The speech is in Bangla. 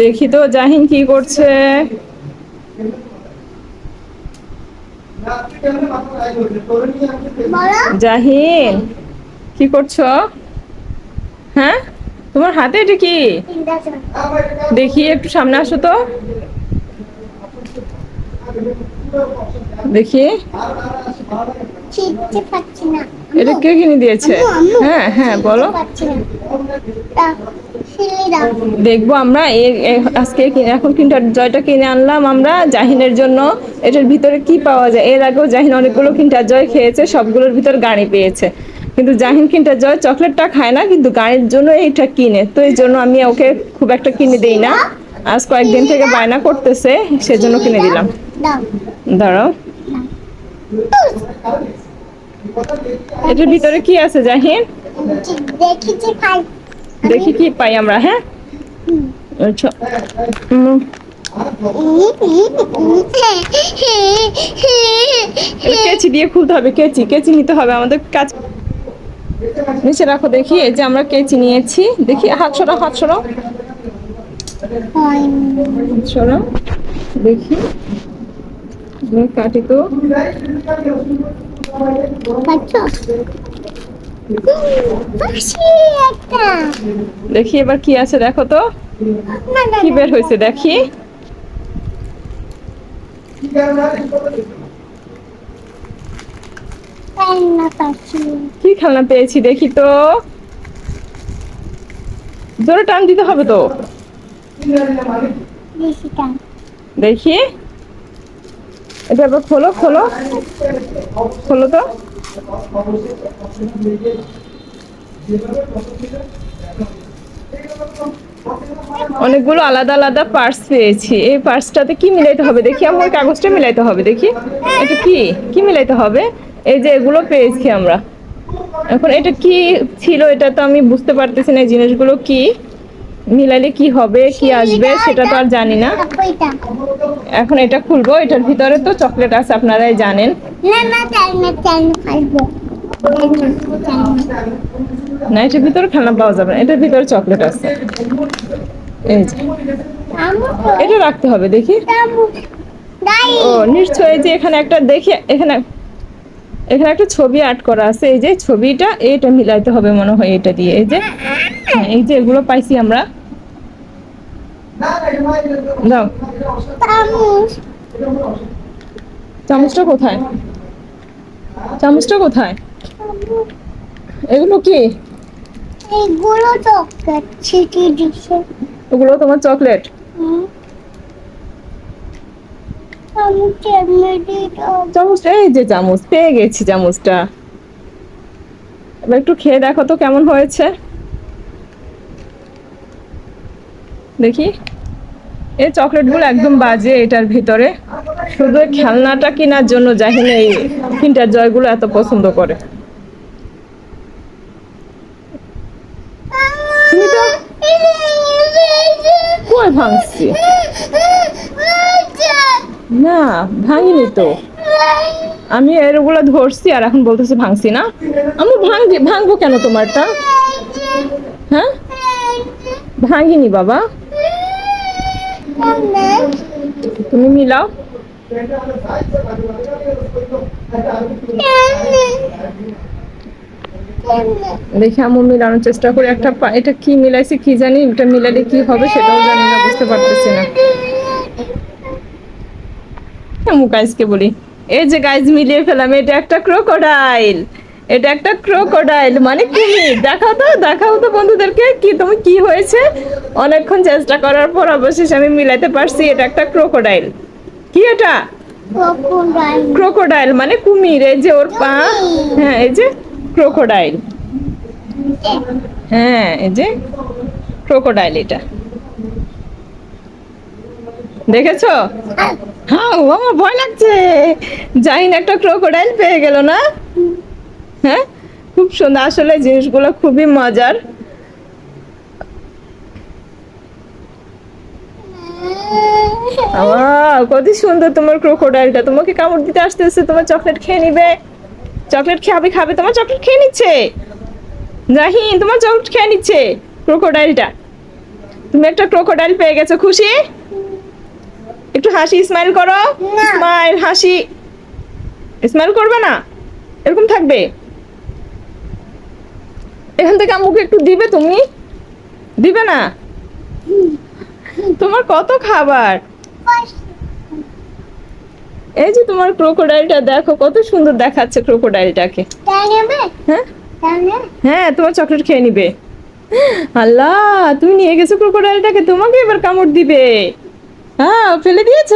দেখি তো জাহিন কি করছে। জাহিন কি করছ? হ্যাঁ? তোমার হাতে এটা কি? দেখি একটু সামনে আসো তো। দেখি। এটা কে কিনে দিয়েছে। হ্যাঁ হ্যাঁ বলো। দেখব আমরা আজকে এখন কিন্টার জয়টা কিনে আনলাম আমরা, জাহিনের জন্য। এটার ভিতরে কি পাওয়া যায়? এর আগেও জাহিন অনেকগুলো কিন্টার জয় খেয়েছে, সবগুলোর ভিতর গাড়ি পেয়েছে। কিন্তু জাহিন কিন্টার জয় চকলেটটা খায় না, কিন্তু গাড়ির জন্য এইটা কিনে। তো এই জন্য আমি ওকে খুব একটা কিনে দেই না। আজ কয়েকদিন থেকে বায়না করতেছে, সেজন্য কিনে দিলাম। দাঁড়াও। এটার ভিতরে কি আছে, জাহিন? দেখি কি পাই আমরা হ্যাঁ? আচ্ছা। কেচি দিয়ে খুলতে হবে, কেচি কেচি নিতে হবে আমাদের কাজ। নিচে রাখো দেখি, এই যে আমরা কেচি নিয়েছি। দেখি, হাত সরাও হাত সরাও। দেখি। কাটি তো। একটা দেখি এবার কি আছে দেখো তো। কি বের হয়েছে দেখি। কি খেলনা পেয়েছি দেখি তো। জোরে টান দিতে হবে তো। দেখি। এটা এবার খোলো খোলো। খোলো তো। অনেকগুলো আলাদা আলাদা পার্স পেয়েছি। এই পার্সটাতে কি মিলাইতে হবে? দেখি আমার ওই কাগজটা মিলাইতে হবে দেখি। এটা কি? কি মিলাইতে হবে? এই যে এগুলো পেয়েছি আমরা। এখন এটা কি ছিল এটা তো আমি বুঝতে পারতেছি না এই জিনিসগুলো কি? মিলাইলে কি হবে কি আসবে সেটা তো আর জানি না। এখন এটা খুলবো এটার ভিতরে তো চকলেট আছে আপনারাই জানেন। না না চাই না চাই না খাইবো না এটার ভিতরে খেলনা পাওয়া যাবে না। এটার ভিতরে চকলেট আছে। এই যে। এটা রাখতে হবে দেখি। ও নিশ্চয়ই এই যে এখানে একটা দেখি এখানে এখানে একটা ছবি আর্ট করা আছে। এই যে ছবিটা এটা মিলাইতে হবে মনে হয় এটা দিয়ে। এই যে হ্যাঁ, এই যে এগুলো পাইছি আমরা। দাও। চামচটা কোথায়? চামচটা কোথায়? এগুলো কি? এইগুলো চকলেট ছিটি দিছে ওগুলো তোমার চকলেট? চামচ এই যে চামচ পেয়ে গেছি চামচটা। এবার একটু খেয়ে দেখো তো কেমন হয়েছে। দেখি। এই চকলেটগুলো একদম বাজে এটার ভিতরে। শুধু খেলনাটা কেনার জন্য জাহিন এই কিন্টার জয়গুলো এত পছন্দ করে। ভাঙছি? না, ভাঙিনি তো। আমি এরগুলো ধরছি আর এখন বলতেছি ভাঙছি না। আমি ভাঙবো কেন তোমারটা? হ্যাঁ? ভাঙিনি বাবা। তুমি মিলাও। দেখি আমি মিলানোর চেষ্টা করি একটা এটা কি মিলাইছি কি জানি, এটা মিলালে কি হবে সেটাও জানি না, বুঝতে পারতেছি না। আমি গাইজকে বলি, এই যে গাইজ মিলিয়ে ফেলাম, এটা একটা ক্রোকোডাইল এটা একটা ক্রোকোডাইল মানে কুমির দেখাও তো দেখাও তো বন্ধুদেরকে কি তুমি কি হয়েছে? অনেকক্ষণ চেষ্টা করার পর অবশেষে আমি মিলাইতে পারছি এটা একটা ক্রোকোডাইল কি এটা? ক্রোকোডাইল মানে কুমির এই যে ওর পা। হ্যাঁ এই যে ক্রোকোডাইল হ্যাঁ এই যে ক্রোকোডাইল এটা। দেখেছ? হ্যাঁ। ও আমার ভয় লাগছে। জাহিন একটা ক্রোকোডাইল পেয়ে গেল না? হ্যাঁ? খুব সুন্দর আসলে জিনিসগুলো খুবই মজার। কত সুন্দর তোমার ক্রোকোডাইলটা তোমাকে কামড় দিতে আসতেছে তোমার চকলেট খেয়ে নিবে। চকলেট খাবে খাবে তোমার চকলেট খেয়ে নিচ্ছে। জাহিন তোমার চকলেট খেয়ে নিচ্ছে ক্রোকোডাইলটা তুমি একটা ক্রোকোডাইল পেয়ে গেছো খুশি? একটু হাসি স্মাইল করো। স্মাইল হাসি। স্মাইল করবে না? এরকম থাকবে? এখান থেকে আম্মুকে একটু দিবে তুমি? দিবে না? তোমার কত খাবার? এই যে তোমার ক্রোকোডাইলটা, দেখো কত সুন্দর দেখাচ্ছে ক্রোকোডাইলটাকে। হ্যাঁ? হ্যাঁ তোমার চকলেট খেয়ে নিবে। আল্লাহ, তুমি নিয়ে গেছো ক্রোকোডাইলটাকে, তোমাকে এবার কামড় দিবে। হ্যাঁ ফেলে দিয়েছ?